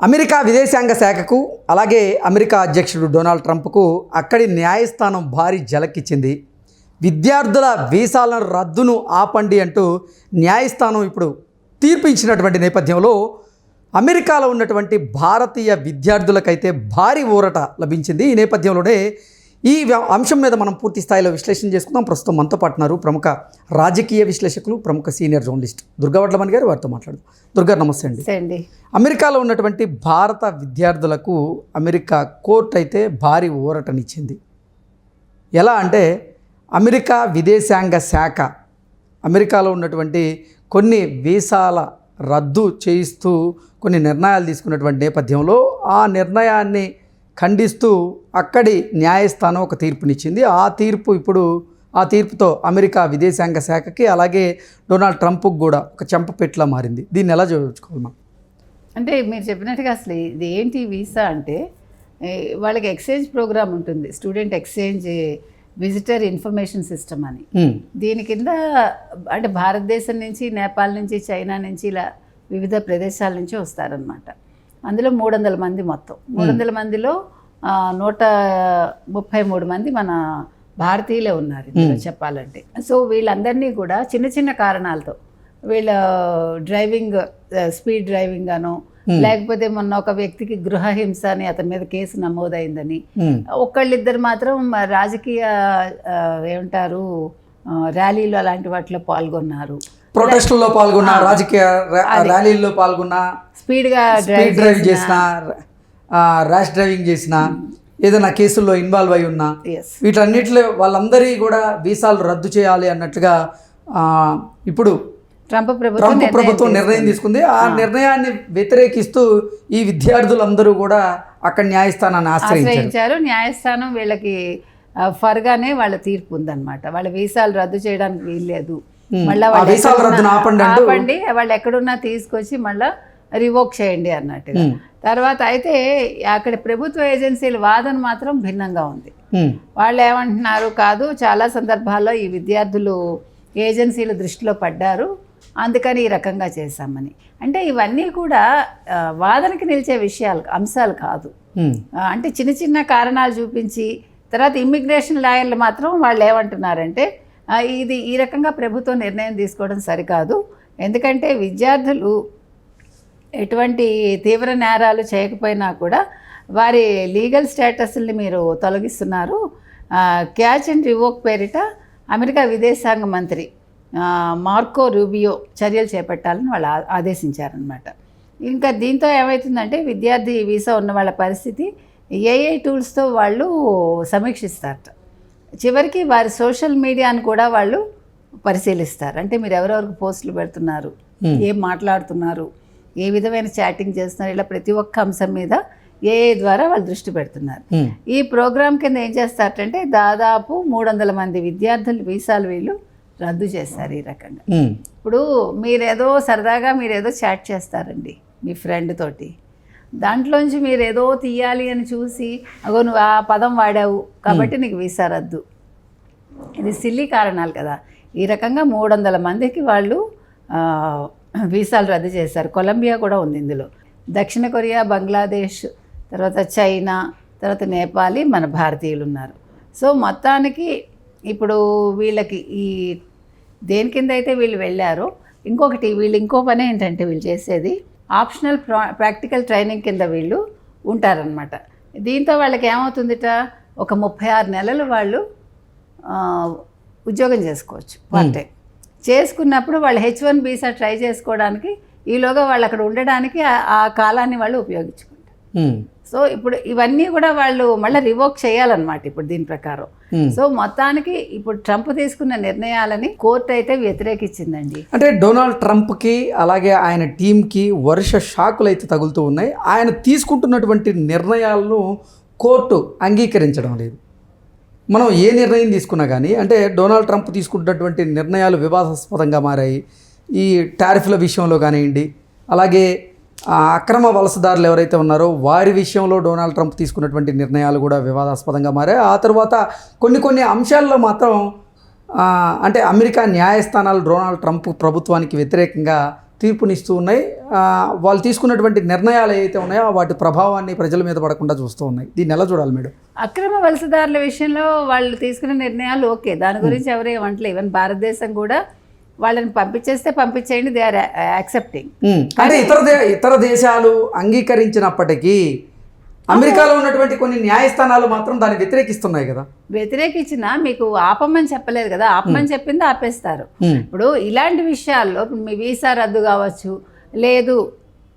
America విదేశాంగ శాఖకు అలాగే అమెరికా అధ్యక్షుడు డొనాల్డ్ ట్రంప్కు అక్కడి న్యాయస్థానం భారీ జలకిచ్చింది విద్యార్థుల వీసాల రద్దును ఆపండి అంటూ న్యాయస్థానం ఇప్పుడు తీర్పించినటువంటి నేపథ్యంలో అమెరికాలో ఉన్నటువంటి భారతీయ విద్యార్థులకైతే భారీ ఊరట లభించింది. ఈ నేపథ్యంలోనే ఈ అంశం మీద మనం పూర్తి స్థాయిలో విశ్లేషణ చేసుకుందాం. ప్రస్తుతం మనతో పాటు ఉన్నారు ప్రముఖ రాజకీయ విశ్లేషకులు ప్రముఖ సీనియర్ జర్నలిస్ట్ దుర్గా వడ్లమణి గారు. వారితో మాట్లాడదు. దుర్గా నమస్తే అండి. అమెరికాలో ఉన్నటువంటి భారత విద్యార్థులకు అమెరికా కోర్టు అయితే భారీ ఊరటనిచ్చింది. ఎలా అంటే అమెరికా విదేశాంగ శాఖ అమెరికాలో ఉన్నటువంటి కొన్ని వీసాల రద్దు చేయిస్తూ కొన్ని నిర్ణయాలు తీసుకున్నటువంటి నేపథ్యంలో ఆ నిర్ణయాన్ని ఖండిస్తూ అక్కడి న్యాయస్థానం ఒక తీర్పునిచ్చింది. ఆ తీర్పు ఇప్పుడు ఆ తీర్పుతో అమెరికా విదేశాంగ శాఖకి అలాగే డొనాల్డ్ ట్రంప్కి కూడా ఒక చెంపపెట్లా మారింది. దీన్ని ఎలా చూపించుకోవాలి మనం? అంటే మీరు చెప్పినట్టుగా అసలు ఇది ఏంటి వీసా అంటే వాళ్ళకి ఎక్స్చేంజ్ ప్రోగ్రామ్ ఉంటుంది. Student exchange visitor information system అని. దీని కింద అంటే భారతదేశం నుంచి నేపాల్ నుంచి చైనా నుంచి ఇలా వివిధ ప్రదేశాల నుంచి వస్తారనమాట అందులో మూడు వందల మంది మొత్తం. మూడు వందల మందిలో నూట ముప్పై మూడు మంది మన భారతీయులే ఉన్నారు చెప్పాలంటే. సో వీళ్ళందరినీ కూడా చిన్న చిన్న కారణాలతో వీళ్ళ డ్రైవింగ్ స్పీడ్ డ్రైవింగ్ అను లేకపోతే మొన్న ఒక వ్యక్తికి గృహహింస అని అతని మీద కేసు నమోదైందని ఉమ్, ఒక్కళ్ళిద్దరు మాత్రం రాజకీయ ఏమంటారు ర్యాలీలు అలాంటి వాటిలో పాల్గొన్నారు. ప్రొటెస్టుల్లో పాల్గొన్న రాజకీయ ర్యాలీల్లో పాల్గొన్న స్పీడ్గా స్పీడ్ డ్రైవ్ చేసిన ర్యాష్ డ్రైవింగ్ చేసిన ఏదైనా కేసుల్లో ఇన్వాల్వ్ అయి ఉన్నా వీటన్నిటిలో వాళ్ళందరి కూడా వీసాలు రద్దు చేయాలి అన్నట్లుగా ఆ, ఇప్పుడు ట్రంప్ ప్రభుత్వం ప్రభుత్వం నిర్ణయం తీసుకుంది. ఆ నిర్ణయాన్ని వ్యతిరేకిస్తూ ఈ విద్యార్థులందరూ కూడా అక్కడ న్యాయస్థానాన్ని ఆశ్రయించారు. న్యాయస్థానం వీళ్ళకి ఫర్గానే వాళ్ళ తీర్పు ఉందన్నమాట. వాళ్ళ వీసాలు రద్దు చేయడానికి వీల్లేదు. మళ్ళీ ఆపండి వాళ్ళు ఎక్కడున్నా తీసుకొచ్చి మళ్ళీ రివోక్ చేయండి అన్నట్టుగా. Hmm. తర్వాత అయితే అక్కడ ప్రభుత్వ ఏజెన్సీల వాదన మాత్రం భిన్నంగా ఉంది. వాళ్ళు ఏమంటున్నారు కాదు చాలా సందర్భాల్లో ఈ విద్యార్థులు ఏజెన్సీల దృష్టిలో పడ్డారు అందుకని ఈ రకంగా చేశామని. అంటే ఇవన్నీ కూడా వాదనకి నిలిచే విషయాలు అంశాలు కాదు. అంటే చిన్న చిన్న కారణాలు చూపించి తర్వాత ఇమ్మిగ్రేషన్ లాయర్లు మాత్రం వాళ్ళు ఏమంటున్నారంటే ఇది ఈ రకంగా ప్రభుత్వం నిర్ణయం తీసుకోవడం సరికాదు. ఎందుకంటే విద్యార్థులు ఎటువంటి తీవ్ర నేరాలు చేయకపోయినా కూడా వారి లీగల్ స్టేటస్ని మీరు తొలగిస్తున్నారు. క్యాచ్ అండ్ రివోక్ పేరిట అమెరికా విదేశాంగ మంత్రి మార్కో రూబియో చర్యలు చేపట్టాలని వాళ్ళు ఆదేశించారనమాట ఇంకా దీంతో ఏమవుతుందంటే విద్యార్థి వీసా ఉన్న వాళ్ళ పరిస్థితి ఏఐ టూల్స్తో వాళ్ళు సమీక్షిస్తారట. చివరికి వారి సోషల్ మీడియాను కూడా వాళ్ళు పరిశీలిస్తారు. అంటే మీరు ఎవరెవరికి పోస్టులు పెడుతున్నారు? ఏం మాట్లాడుతున్నారు? ఏ విధమైన చాటింగ్ చేస్తున్నారు? ఇలా ప్రతి ఒక్క అంశం మీద ఏఐ ద్వారా వాళ్ళు దృష్టి పెడుతున్నారు. ఈ ప్రోగ్రాం కింద ఏం చేస్తారంటే దాదాపు మూడు వందల మంది విద్యార్థులు వీసాలు వీళ్ళు రద్దు చేస్తారు ఈ రకంగా. ఇప్పుడు మీరేదో సరదాగా మీరేదో చాట్ చేస్తారండి మీ ఫ్రెండ్ తోటి. దాంట్లోంచి మీరు ఏదో తీయాలి అని చూసి అగో నువ్వు ఆ పదం వాడావు కాబట్టి నీకు వీసా రద్దు. ఇది సిల్లీ కారణాలు కదా. ఈ రకంగా మూడు వందల మందికి వాళ్ళు వీసాలు రద్దు చేశారు. కొలంబియా కూడా ఉంది ఇందులో. దక్షిణ కొరియా బంగ్లాదేశ్ తర్వాత చైనా తర్వాత నేపాలి మన భారతీయులు ఉన్నారు సో మొత్తానికి ఇప్పుడు వీళ్ళకి ఈ దేని కింద అయితే వీళ్ళు వెళ్ళారో ఇంకొకటి వీళ్ళు ఇంకో పని ఏంటంటే వీళ్ళు చేసేది ఆప్షనల్ ప్రా ప్రాక్టికల్ ట్రైనింగ్ కింద వీళ్ళు ఉంటారనమాట దీంతో వాళ్ళకి ఏమవుతుందిట? ఒక ముప్పై ఆరు నెలలు వాళ్ళు ఉద్యోగం చేసుకోవచ్చు పార్ట్ టైం చేసుకున్నప్పుడు వాళ్ళు హెచ్ వన్ బీసా ట్రై చేసుకోవడానికి ఈలోగా వాళ్ళు అక్కడ ఉండడానికి ఆ- కాలాన్ని వాళ్ళు ఉపయోగించుకుంటారు. ఉమ్, సో ఇప్పుడు ఇవన్నీ కూడా వాళ్ళు మళ్ళీ రివోక్ చేయాలన్నమాట ఇప్పుడు దీని ప్రకారం. ఉమ్. సో మొత్తానికి ఇప్పుడు ట్రంప్ తీసుకున్న నిర్ణయాలని కోర్టు అయితే వ్యతిరేకించిందండి. అంటే డొనాల్డ్ ట్రంప్కి అలాగే ఆయన టీంకి వర్ష షాకులు అయితే తగులుతూ ఉన్నాయి. ఆయన తీసుకుంటున్నటువంటి నిర్ణయాలను కోర్టు అంగీకరించడం లేదు. మనం ఏ నిర్ణయం తీసుకున్నా కానీ అంటే డొనాల్డ్ ట్రంప్ తీసుకున్నటువంటి నిర్ణయాలు వివాదాస్పదంగా మారాయి. ఈ టారిఫ్ల విషయంలో కానివ్వండి అలాగే అక్రమ వలసదారులు ఎవరైతే ఉన్నారో వారి విషయంలో డొనాల్డ్ ట్రంప్ తీసుకున్నటువంటి నిర్ణయాలు కూడా వివాదాస్పదంగా మారాయి. ఆ తర్వాత కొన్ని కొన్ని అంశాల్లో మాత్రం అంటే అమెరికా న్యాయస్థానాలు డొనాల్డ్ ట్రంప్ ప్రభుత్వానికి వ్యతిరేకంగా తీర్పునిస్తూ ఉన్నాయి. వాళ్ళు తీసుకున్నటువంటి నిర్ణయాలు ఏవైతే ఉన్నాయో వాటి ప్రభావాన్ని ప్రజల మీద పడకుండా చూస్తూ ఉన్నాయి. దీన్ని ఎలా చూడాలి మేడం? అక్రమ వలసదారుల విషయంలో వాళ్ళు తీసుకున్న నిర్ణయాలు ఓకే. దాని గురించి ఎవరు ఏమంటలే. ఈవెన్ భారతదేశం కూడా వాళ్ళని పంపించేస్తే పంపించేయండి దే ఆర్ యాక్సెప్టింగ్. అంటే ఇతర ఇతర దేశాలు అంగీకరించినప్పటికీ అమెరికాలో ఉన్నటువంటి కొన్ని న్యాయస్థానాలు మాత్రం దాన్ని వ్యతిరేకిస్తున్నాయి కదా. వ్యతిరేకించిన మీకు ఆపమని చెప్పలేదు కదా. ఆపమని చెప్పింది ఆపేస్తారు. ఇప్పుడు ఇలాంటి విషయాల్లో మీ వీసా రద్దు కావచ్చు లేదు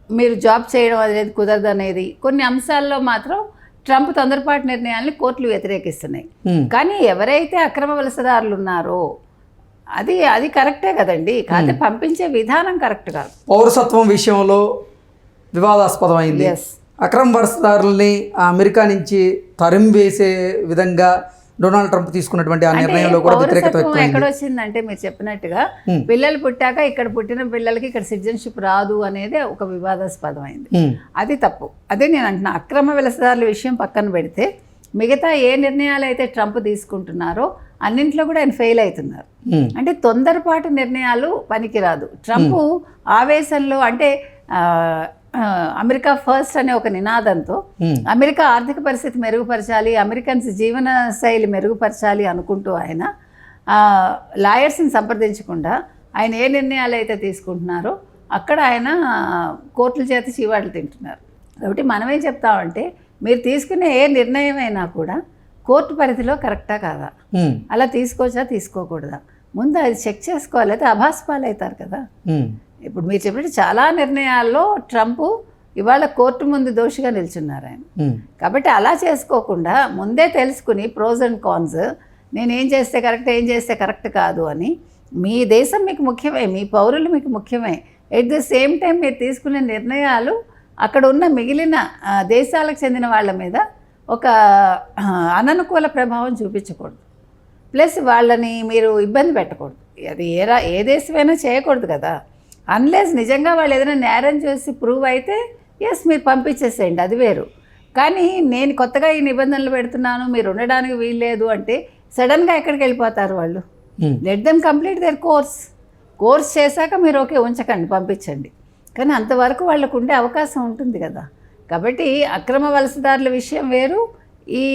మీరు జాబ్ చేయడం అనేది కుదరదు అనేది కొన్ని అంశాల్లో మాత్రం ట్రంప్ తొందరపాటు నిర్ణయాల్ని కోర్టులు వ్యతిరేకిస్తున్నాయి. కానీ ఎవరైతే అక్రమ వలసదారులు ఉన్నారో అది అది కరెక్టే కదండి. కాకపోతే పంపించే విధానం కరెక్ట్ కాదు. పౌరసత్వం విషయంలో వివాదాస్పదం అయింది ఎస్ అక్రమ వలసదారుల్ని ఆ అమెరికా నుంచి తరిమి వేసే విధంగా డొనాల్డ్ ట్రంప్ తీసుకున్నటువంటి ఆ నిర్ణయంలో కూడా వ్యతిరేకత ఎక్కడ వచ్చిందంటే మీరు చెప్పినట్టుగా. పిల్లలు పుట్టాక ఇక్కడ పుట్టిన పిల్లలకి ఇక్కడ సిటిజన్షిప్ రాదు అనేది ఒక వివాదాస్పదం అయింది ఉమ్, అది తప్పు. అదే నేను అంటున్నా అక్రమ వలసదారుల విషయం పక్కన పెడితే మిగతా ఏ నిర్ణయాలు అయితే ట్రంప్ తీసుకుంటున్నారో అన్నింట్లో కూడా ఆయన ఫెయిల్ అవుతున్నారు. అంటే తొందరపాటు నిర్ణయాలు పనికిరాదు. ట్రంప్ ఆవేశంలో అంటే అమెరికా ఫస్ట్ అనే ఒక నినాదంతో అమెరికా ఆర్థిక పరిస్థితి మెరుగుపరచాలి అమెరికన్స్ జీవన శైలి మెరుగుపరచాలి అనుకుంటూ ఆయన లాయర్స్ని సంప్రదించకుండా ఆయన ఏ నిర్ణయాలు అయితే తీసుకుంటున్నారో అక్కడ ఆయన కోర్టుల చేత చీవాట్లు తింటున్నారు. కాబట్టి మనమేం చెప్తామంటే మీరు తీసుకునే ఏ నిర్ణయం అయినా కూడా కోర్టు పరిధిలో కరెక్టా కాదా? అలా తీసుకోవచ్చా? తీసుకోకూడదా? ముందు అది చెక్ చేసుకోవాలి. అయితే అభాస్పాలు అవుతారు కదా. ఇప్పుడు మీరు చెప్పినట్టు చాలా నిర్ణయాల్లో ట్రంప్ ఇవాళ కోర్టు ముందు దోషిగా నిల్చున్నారు ఆయన. కాబట్టి అలా చేసుకోకుండా ముందే తెలుసుకుని ప్రోస్ అండ్ కాన్స్ నేను ఏం చేస్తే కరెక్ట్ ఏం చేస్తే కరెక్ట్ కాదు అని మీ దేశం మీకు ముఖ్యమే మీ పౌరులు మీకు ముఖ్యమే. ఎట్ ద సేమ్ టైం మీరు తీసుకునే నిర్ణయాలు అక్కడ ఉన్న మిగిలిన దేశాలకు చెందిన వాళ్ళ మీద ఒక అననుకూల ప్రభావం చూపించకూడదు. ప్లస్ వాళ్ళని మీరు ఇబ్బంది పెట్టకూడదు. అది ఏ రా ఏ దేశమైనా చేయకూడదు కదా. అన్లెస్ నిజంగా వాళ్ళు ఏదైనా నేరం చేసి ప్రూవ్ అయితే ఎస్ మీరు పంపించేసేయండి. అది వేరు. కానీ నేను కొత్తగా ఈ నిబంధనలు పెడుతున్నాను మీరు ఉండడానికి వీల్లేదు అంటే సడన్గా ఎక్కడికి వెళ్ళిపోతారు వాళ్ళు? Let them complete their course course చేశాక మీరు ఓకే ఉంచకండి పంపించండి. కానీ అంతవరకు వాళ్ళకు ఉండే అవకాశం ఉంటుంది కదా. కాబట్టి అక్రమ వలసదారుల విషయం వేరు ఈ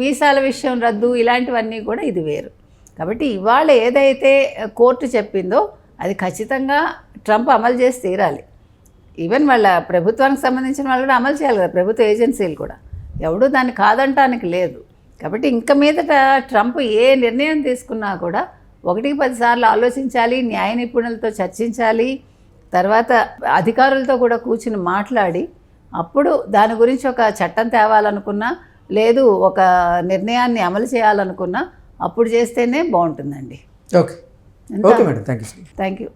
వీసాల విషయం రద్దు ఇలాంటివన్నీ కూడా ఇది వేరు. కాబట్టి ఇవాళ ఏదైతే కోర్టు చెప్పిందో అది ఖచ్చితంగా ట్రంప్ అమలు చేసి తీరాలి. ఈవెన్ వాళ్ళ ప్రభుత్వానికి సంబంధించిన వాళ్ళు కూడా అమలు చేయాలి కదా ప్రభుత్వ ఏజెన్సీలు కూడా. ఎవడూ దాన్ని కాదంటానికి లేదు. కాబట్టి ఇంక మీదట ట్రంప్ ఏ నిర్ణయం తీసుకున్నా కూడా ఒకటికి పదిసార్లు ఆలోచించాలి న్యాయ నిపుణులతో చర్చించాలి తర్వాత అధికారులతో కూడా కూర్చుని మాట్లాడి అప్పుడు దాని గురించి ఒక చట్టం తేవాలనుకున్నా లేదు ఒక నిర్ణయాన్ని అమలు చేయాలనుకున్నా అప్పుడు చేస్తేనే బాగుంటుందండి. Okay. Okay madam. Thank you thank you